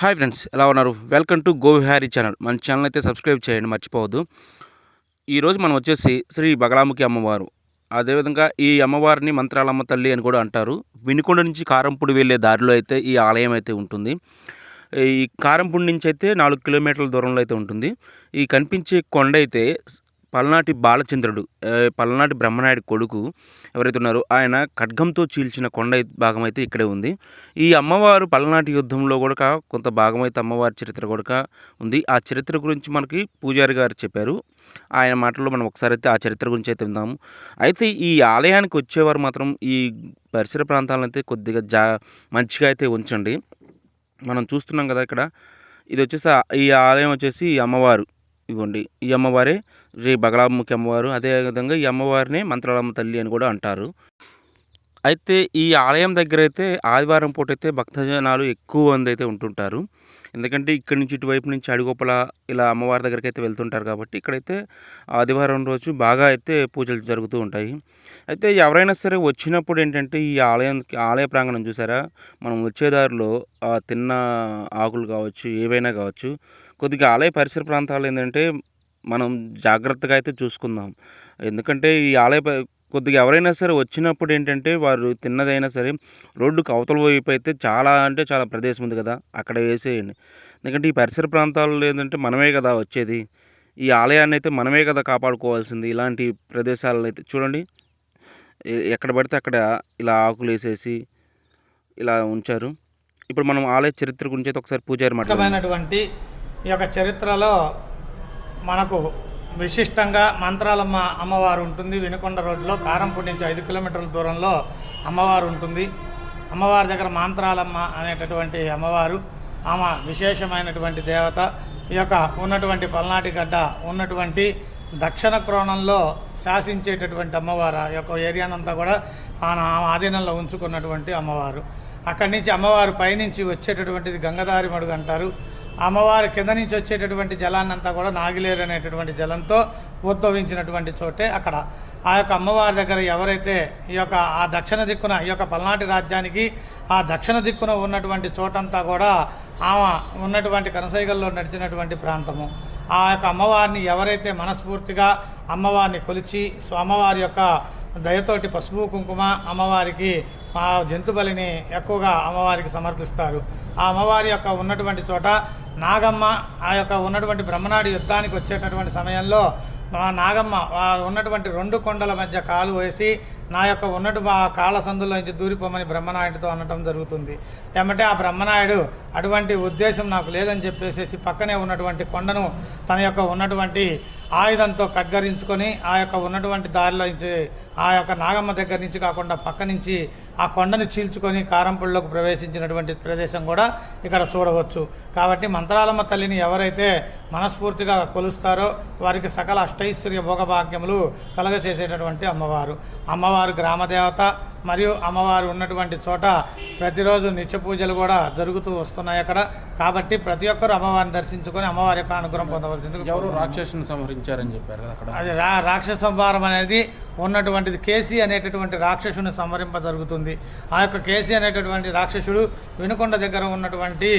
Hi friends ఎలా ఉన్నారు? Welcome to go Vihari channel మన ఛానల్ అయితే సబ్స్క్రైబ్ చేయండి మర్చిపోవద్దు. ఈరోజు మనం వచ్చేసి శ్రీ బగలాముఖి అమ్మవారు. అదేవిధంగా ఈ అమ్మవారిని మంత్రాలమ్మ తల్లి అని కూడా అంటారు. వినుకొండ నుంచి కారంపూడి వెళ్ళే దారిలో అయితే ఈ ఆలయం అయితే ఉంటుంది. ఈ కారంపూడి నుంచి అయితే నాలుగు కిలోమీటర్ల దూరంలో అయితే ఉంటుంది. ఈ కనిపించే కొండ అయితే పల్నాటి బాలచంద్రుడు పల్నాటి బ్రహ్మనాయుడు కొడుకు ఎవరైతే ఉన్నారో ఆయన ఖడ్గంతో చీల్చిన కొండ అయితే- భాగం అయితే ఇక్కడే ఉంది. ఈ అమ్మవారు పల్నాటి యుద్ధంలో కూడా కొంత భాగం అయితే అమ్మవారి చరిత్ర కూడా ఉంది. ఆ చరిత్ర గురించి మనకి పూజారి గారు చెప్పారు. ఆయన మాటల్లో మనం ఒకసారి అయితే ఆ చరిత్ర గురించి అయితే విందాము. అయితే ఈ ఆలయానికి వచ్చేవారు మాత్రం ఈ పరిసర ప్రాంతాలను అయితే కొద్దిగా జా మంచిగా అయితే ఉంచండి. మనం చూస్తున్నాం కదా ఇక్కడ ఇది వచ్చేసి ఈ ఆలయం వచ్చేసి ఈ అమ్మవారు. ఇవ్వండి ఈ అమ్మవారే శ్రీ బగలాముఖి అమ్మవారు. అదేవిధంగా ఈ అమ్మవారిని మంత్రాలమ్మ తల్లి అని కూడా అంటారు. అయితే ఈ ఆలయం దగ్గర అయితే ఆదివారం పూట అయితే భక్తజనాలు ఎక్కువ మంది అయితే ఉంటుంటారు. ఎందుకంటే ఇక్కడి నుంచి ఇటువైపు నుంచి అడుగుపల ఇలా అమ్మవారి దగ్గరికి అయితే వెళ్తుంటారు కాబట్టి ఇక్కడైతే ఆదివారం రోజు బాగా అయితే పూజలు జరుగుతూ ఉంటాయి. అయితే ఎవరైనా సరే వచ్చినప్పుడు ఏంటంటే ఈ ఆలయం ఆలయ ప్రాంగణం చూసారా? మనం వచ్చేదారిలో ఆ తిన్న ఆకులు కావచ్చు ఏవైనా కావచ్చు కొద్దిగా ఆలయ పరిసర ప్రాంతాలు ఏంటంటే మనం జాగ్రత్తగా అయితే చూసుకుందాం. ఎందుకంటే ఈ ఆలయ కొద్దిగా ఎవరైనా సరే వచ్చినప్పుడు ఏంటంటే వారు తిన్నదైనా సరే రోడ్డుకు అవతల వైపు అయితే చాలా అంటే చాలా ప్రదేశం ఉంది కదా అక్కడ వేసేయండి. ఎందుకంటే ఈ పరిసర ప్రాంతాల్లో ఏంటంటే మనమే కదా వచ్చేది. ఈ ఆలయాన్ని అయితే మనమే కదా కాపాడుకోవాల్సింది ఇలాంటి ప్రదేశాలను అయితే. చూడండి ఎక్కడ పడితే అక్కడ ఇలా ఆకులు వేసేసి ఇలా ఉంచారు. ఇప్పుడు మనం ఆలయ చరిత్ర గురించి అయితే ఒకసారి పూజారి మాట్లాడమైనటువంటి ఈ యొక్క చరిత్రలో మనకు విశిష్టంగా మంత్రాలమ్మ అమ్మవారు ఉంటుంది. వినుకొండ రోడ్లో కారంపూడి నుంచి ఐదు కిలోమీటర్ల దూరంలో అమ్మవారు ఉంటుంది. అమ్మవారి దగ్గర మంత్రాలమ్మ అనేటటువంటి అమ్మవారు ఆమె విశేషమైనటువంటి దేవత ఈ యొక్క ఉన్నటువంటి పల్నాటి గడ్డ ఉన్నటువంటి దక్షిణ క్రోణంలో శాసించేటటువంటి అమ్మవారు. ఆ యొక్క ఏరియానంతా కూడా ఆమె ఆమె ఆధీనంలో ఉంచుకున్నటువంటి అమ్మవారు. అక్కడి నుంచి అమ్మవారు పైనుంచి వచ్చేటటువంటిది గంగదారి మడుగు అంటారు. అమ్మవారి కింద నుంచి వచ్చేటటువంటి జలాన్నంతా కూడా నాగిలేరు అనేటటువంటి జలంతో ఉద్భవించినటువంటి చోటే అక్కడ. ఆ యొక్క అమ్మవారి దగ్గర ఎవరైతే ఈ యొక్క ఆ దక్షిణ దిక్కున ఈ యొక్క పల్నాటి రాజ్యానికి ఆ దక్షిణ దిక్కున ఉన్నటువంటి చోటంతా కూడా ఆమె ఉన్నటువంటి కనసైగల్లో నడిచినటువంటి ప్రాంతము. ఆ యొక్క అమ్మవారిని ఎవరైతే మనస్ఫూర్తిగా అమ్మవారిని కొలిచి అమ్మవారి యొక్క దయతోటి పసుపు కుంకుమ అమ్మవారికి ఆ జంతు బలిని ఎక్కువగా అమ్మవారికి సమర్పిస్తారు. ఆ అమ్మవారి యొక్క ఉన్నటువంటి చోట నాగమ్మ ఆ యొక్క ఉన్నటువంటి బ్రహ్మనాడి యుద్ధానికి వచ్చేటటువంటి సమయంలో మా నాగమ్మ ఉన్నటువంటి రెండు కొండల మధ్య కాలు వేసి నా యొక్క ఉన్నటు ఆ కాళ్ళ సందులోంచి దూరిపోమని బ్రహ్మనాయుడితో అనటం జరుగుతుంది. ఏమంటే ఆ బ్రహ్మనాయుడు అటువంటి ఉద్దేశం నాకు లేదని చెప్పేసేసి పక్కనే ఉన్నటువంటి కొండను తన యొక్క ఉన్నటువంటి ఆయుధంతో కగ్గరించుకొని ఆ యొక్క ఉన్నటువంటి దారిలో నుంచి ఆ యొక్క నాగమ్మ దగ్గర నుంచి కాకుండా పక్క నుంచి ఆ కొండను చీల్చుకొని కారంపుల్లోకి ప్రవేశించినటువంటి ప్రదేశం కూడా ఇక్కడ చూడవచ్చు. కాబట్టి మంత్రాలమ్మ తల్లిని ఎవరైతే మనస్ఫూర్తిగా కొలుస్తారో వారికి సకల అష్టైశ్వర్య భోగభాగ్యములు కలగచేసేటటువంటి అమ్మవారు. అమ్మవారు గ్రామదేవత మరియు అమ్మవారు ఉన్నటువంటి చోట ప్రతిరోజు నిత్య పూజలు కూడా జరుగుతూ వస్తున్నాయి అక్కడ. కాబట్టి ప్రతి ఒక్కరూ అమ్మవారిని దర్శించుకొని అమ్మవారి యొక్క అనుగ్రహం పొందవలసింది ఎవరు రాక్షసుని సంహరించారని చెప్పారు కదా అక్కడ. అది రా రాక్షస సంహారం అనేది ఉన్నటువంటిది కేసీ అనేటటువంటి రాక్షసుని సంహరింప జరుగుతుంది. ఆ యొక్క కేసీ అనేటటువంటి రాక్షసుడు వినుకొండ దగ్గర ఉన్నటువంటి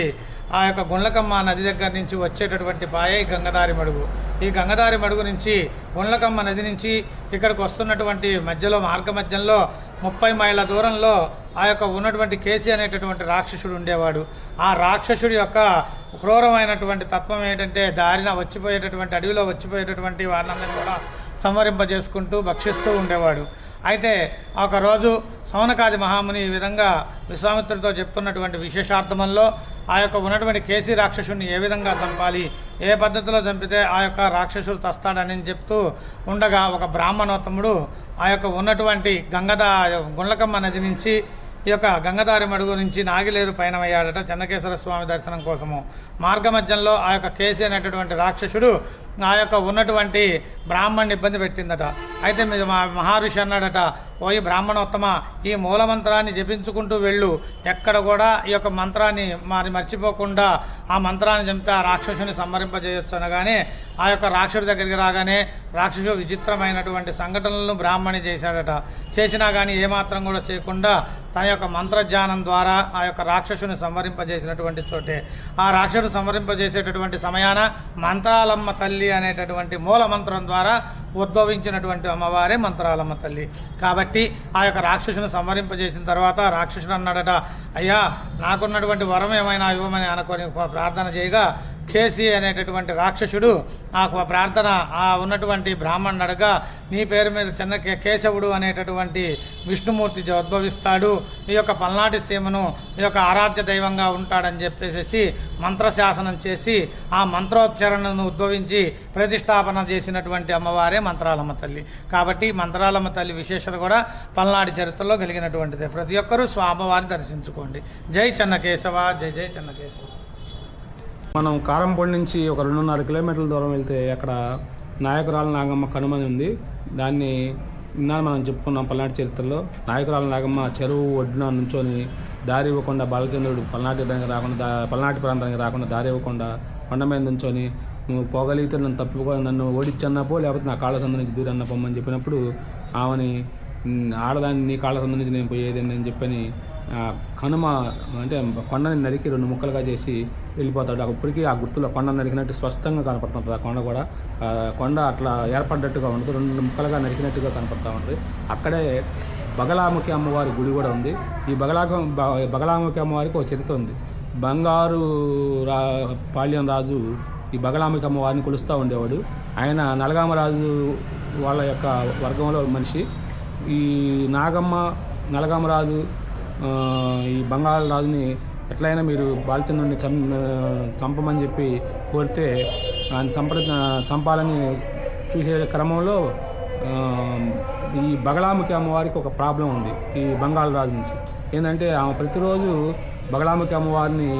ఆ యొక్క గుండ్లకమ్మ నది దగ్గర నుంచి వచ్చేటటువంటి పాయ ఈ గంగదారి మడుగు. ఈ గంగదారి మడుగు నుంచి గుండ్లకమ్మ నది నుంచి ఇక్కడికి వస్తున్నటువంటి మధ్యలో మార్గ మధ్యంలో ముప్పై మైళ్ళ దూరంలో ఆ యొక్క ఉన్నటువంటి కేసీ అనేటటువంటి రాక్షసుడు ఉండేవాడు. ఆ రాక్షసుడి యొక్క క్రూరమైనటువంటి తత్వం ఏంటంటే దారిన వచ్చిపోయేటటువంటి అడవిలో వచ్చిపోయేటటువంటి వారిని కూడా సంవరింపజేసుకుంటూ భక్షిస్తూ ఉండేవాడు. అయితే ఒకరోజు సౌనకాది మహాముని ఈ విధంగా విశ్వామిత్రుడితో చెప్తున్నటువంటి విశేషార్థమంలో ఆ యొక్క ఉన్నటువంటి కేసీ రాక్షసుని ఏ విధంగా చంపాలి ఏ పద్ధతిలో చంపితే ఆ యొక్క రాక్షసుడు తస్తాడని చెప్తూ ఉండగా ఒక బ్రాహ్మణోత్తముడు ఆ యొక్క ఉన్నటువంటి గంగదా గుండ్లకమ్మ నది నుంచి ఈ యొక్క గంగదారి మడుగు నుంచి నాగిలేరు పయనమయ్యాడట చెన్నకేశ్వర స్వామి దర్శనం కోసము. మార్గ మధ్యంలో ఆ యొక్క కేసీ అనేటటువంటి రాక్షసుడు ఆ యొక్క ఉన్నటువంటి బ్రాహ్మణ్ని ఇబ్బంది పెట్టిందట. అయితే మా మహర్షి అన్నాడట ఓ ఈ బ్రాహ్మణోత్తమ ఈ మూలమంత్రాన్ని జపించుకుంటూ వెళ్ళు. ఎక్కడ కూడా ఈ యొక్క మంత్రాన్ని మరి మర్చిపోకుండా ఆ మంత్రాన్ని చెప్తే ఆ రాక్షసుని సంహరింపజేయొచ్చు అనగానే ఆ యొక్క రాక్షసుడి దగ్గరికి రాగానే రాక్షసు విచిత్రమైనటువంటి సంఘటనలను బ్రాహ్మణి చేశాడట. చేసినా కానీ ఏమాత్రం కూడా చేయకుండా తన యొక్క మంత్రజ్ఞానం ద్వారా ఆ యొక్క రాక్షసుని సంవరింపజేసినటువంటి చోటే. ఆ రాక్షసుడు సంవరింపజేసేటటువంటి సమయాన మంత్రాలమ్మ తల్లి అనేటటువంటి మూల మంత్రం ద్వారా ఉద్భవించినటువంటి అమ్మవారే మంత్రాలమ్మ తల్లి. కాబట్టి ఆ యొక్క రాక్షసుని సంవరింపజేసిన తర్వాత రాక్షసుడు అన్నాడట అయ్యా నాకున్నటువంటి వరం ఏమైనా ఇవ్వమని అనుకొని ప్రార్థన చేయగా కేసి అనేటటువంటి రాక్షసుడు ఆ ప్రార్థన ఆ ఉన్నటువంటి బ్రాహ్మణుడు అడగా నీ పేరు మీద చిన్న కేశవుడు అనేటటువంటి విష్ణుమూర్తి ఉద్భవిస్తాడు ఈ యొక్క పల్నాటి సీమను ఈ యొక్క ఆరాధ్య దైవంగా ఉంటాడని చెప్పేసి మంత్రశాసనం చేసి ఆ మంత్రోచ్చారణను ఉద్భవించి ప్రతిష్టాపన చేసినటువంటి అమ్మవారే మంత్రాలమ్మ తల్లి. కాబట్టి మంత్రాలమ్మ తల్లి విశేషత కూడా పల్నాడు చరిత్రలో కలిగినటువంటిదే. ప్రతి ఒక్కరూ స్వామివారిని దర్శించుకోండి. జై చెన్నకేశవ జై జై చెన్నకేశవ మనం కారంపొడి నుంచి ఒక రెండున్నర కిలోమీటర్ల దూరం వెళ్తే అక్కడ నాయకురాల నాగమ్మ కనుమని ఉంది. దాన్ని నిన్న మనం చెప్పుకున్నాం పల్నాటి చరిత్రలో. నాయకురాల నాగమ్మ చెరువు ఒడ్డున నుంచొని దారి ఇవ్వకుండా బాలచంద్రుడు పల్నాటి దానికి రాకుండా పల్నాటి ప్రాంతానికి రాకుండా దారి ఇవ్వకుండా కొండ మీద నుంచొని నువ్వు పోగలిగితే నన్ను తప్పుకో నన్ను ఓడించన్నా లేకపోతే నా కాళ్ళ సందు నుంచి దూరన్న చెప్పినప్పుడు ఆమెని ఆడదాన్ని నీ కాళ్ళ సందు నుంచి నేను పోయేది అని చెప్పని కనుమ అంటే కొండని నరికి రెండు ముక్కలుగా చేసి వెళ్ళిపోతాడు. అప్పటికి ఆ గుర్తులో కొండ నరికినట్టు స్పష్టంగా కనపడుతుంటుంది. ఆ కొండ కూడా కొండ అట్లా ఏర్పడ్డట్టుగా ఉంటుంది. రెండు ముక్కలుగా నరికినట్టుగా కనపడుతూ ఉంటుంది. అక్కడే బగలాముఖి అమ్మవారి గుడి కూడా ఉంది. ఈ బగలా బ- బగలాముఖి అమ్మవారికి ఒక చరిత్ర ఉంది. బంగారు రా పాళ్యం రాజు ఈ బగలాముఖి అమ్మవారిని కొలుస్తూ ఉండేవాడు. ఆయన నలగామరాజు వాళ్ళ యొక్క వర్గంలో మనిషి. ఈ నాగమ్మ నలగామరాజు ఈ బంగాళ రాజుని ఎట్లయినా మీరు బాలచంద్రుని చం చంపమని చెప్పి కోరితే ఆయన సంప్ర చంపాలని చూసే క్రమంలో ఈ బగలాముఖి అమ్మవారికి ఒక ప్రాబ్లం ఉంది ఈ బంగాళ రాజు నుంచి. ఏంటంటే ఆమె ప్రతిరోజు బగలాముఖి అమ్మవారిని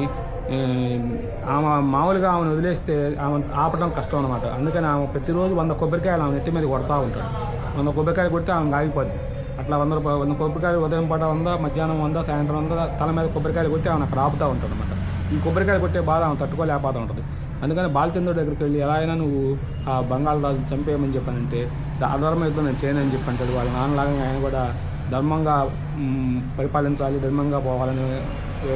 ఆమె మామూలుగా ఆమెను వదిలేస్తే ఆమె ఆపడం కష్టం అనమాట అందుకని ఆమె ప్రతిరోజు వంద కొబ్బరికాయలు ఆమె నెత్తి మీద కొడతా ఉంటాడు. వంద కొబ్బరికాయలు కొడితే ఆమె ఆగిపోద్ది. అట్లా వంద రూపాయలు వంద కొబ్బరికాయలు ఉదయం పాట వంద మధ్యాహ్నం వంద సాయంత్రం వంద తల మీద కొబ్బరికాయలు కొట్టి ఆమె అక్కడ ఆపుతూ ఉంటుంది అనమాట ఈ కొబ్బరికాయలు కొట్టే బాధ ఆమె తట్టుకోలేకపోతూ ఉంటుంది. అందుకని బాలచంద్రుడి దగ్గరికి వెళ్ళి ఎలా అయినా నువ్వు ఆ బంగాళ చంపేయమని చెప్పానంటే అధర్మ యుద్ధం నేను చేయనని చెప్పి అంటాడు వాళ్ళ నాన్నలాగా ఆయన కూడా ధర్మంగా పరిపాలించాలి ధర్మంగా పోవాలనే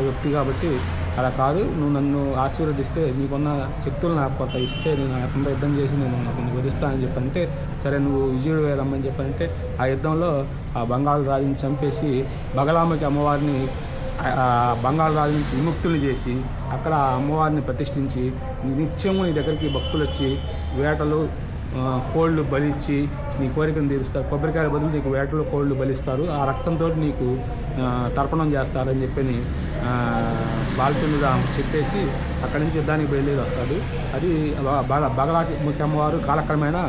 వ్యక్తి కాబట్టి అలా కాదు. నువ్వు నన్ను ఆశీర్వదిస్తే నీకున్న శక్తులు నాకు కొంత ఇస్తే నేను ఆ యుద్ధం చేసి నేను నిన్ను వదిస్తానని చెప్పంటే సరే నువ్వు విజయుడు రమ్మని చెప్పంటే ఆ యుద్ధంలో ఆ బంగాళ రాజుని చంపేసి బగలామకి అమ్మవారిని బంగాళ రాజు నుంచి విముక్తులు చేసి అక్కడ ఆ అమ్మవారిని ప్రతిష్ఠించి నిత్యము నీ దగ్గరికి భక్తులు వచ్చి వేటలు కోళ్ళు బలిచ్చి నీ కోరికను తీరుస్తారు. కొబ్బరికాయల బదులు నీకు వేటలో కోళ్ళు బలిస్తారు. ఆ రక్తంతో నీకు తర్పణం చేస్తారని చెప్పని బాలచంద్రుడు చెప్పేసి అక్కడి నుంచి యుద్ధానికి బయలుదేరి వస్తాడు. అది బాగా బగ బగలాటి కాలక్రమేణా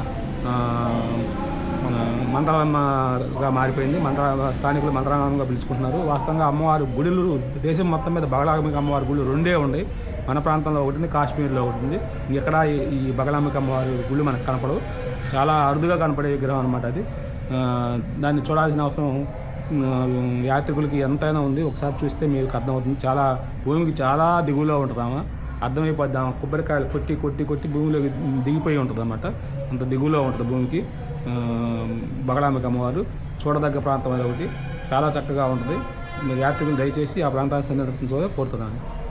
మంత్రాలమ్మగా మారిపోయింది. మంత్ర స్థానికులు మంత్రాలయంగా పిలుచుకుంటున్నారు. వాస్తవంగా అమ్మవారి గుడిలు దేశం మొత్తం మీద బగలామిక అమ్మవారి గుళ్ళు రెండే ఉన్నాయి. మన ప్రాంతంలో ఒకటి ఉంది కాశ్మీర్లో ఒకటి ఉంది. ఎక్కడ ఈ బగలామిక అమ్మవారి గుళ్ళు మనకు కనపడవు. చాలా అరుదుగా కనపడే విగ్రహం అనమాట అది. దాన్ని చూడాల్సిన అవసరం యాత్రికులకి ఎంతైనా ఉంది. ఒకసారి చూస్తే మీకు అర్థమవుతుంది. చాలా భూమికి చాలా దిగువలో ఉంటుంది అర్థమైపోద్ది. ఆమె కొబ్బరికాయలు కొట్టి కొట్టి కొట్టి భూమిలోకి దిగిపోయి ఉంటుంది అనమాట అంత దిగువలో ఉంటుంది భూమికి. ఆ, అమ్మవారు చూడదగ్గ ప్రాంతం అది ఒకటి. చాలా చక్కగా ఉంటుంది. యాత్రికులు దయచేసి ఆ ప్రాంతాన్ని సందర్శించుకోవాలి కోరుతున్నాను.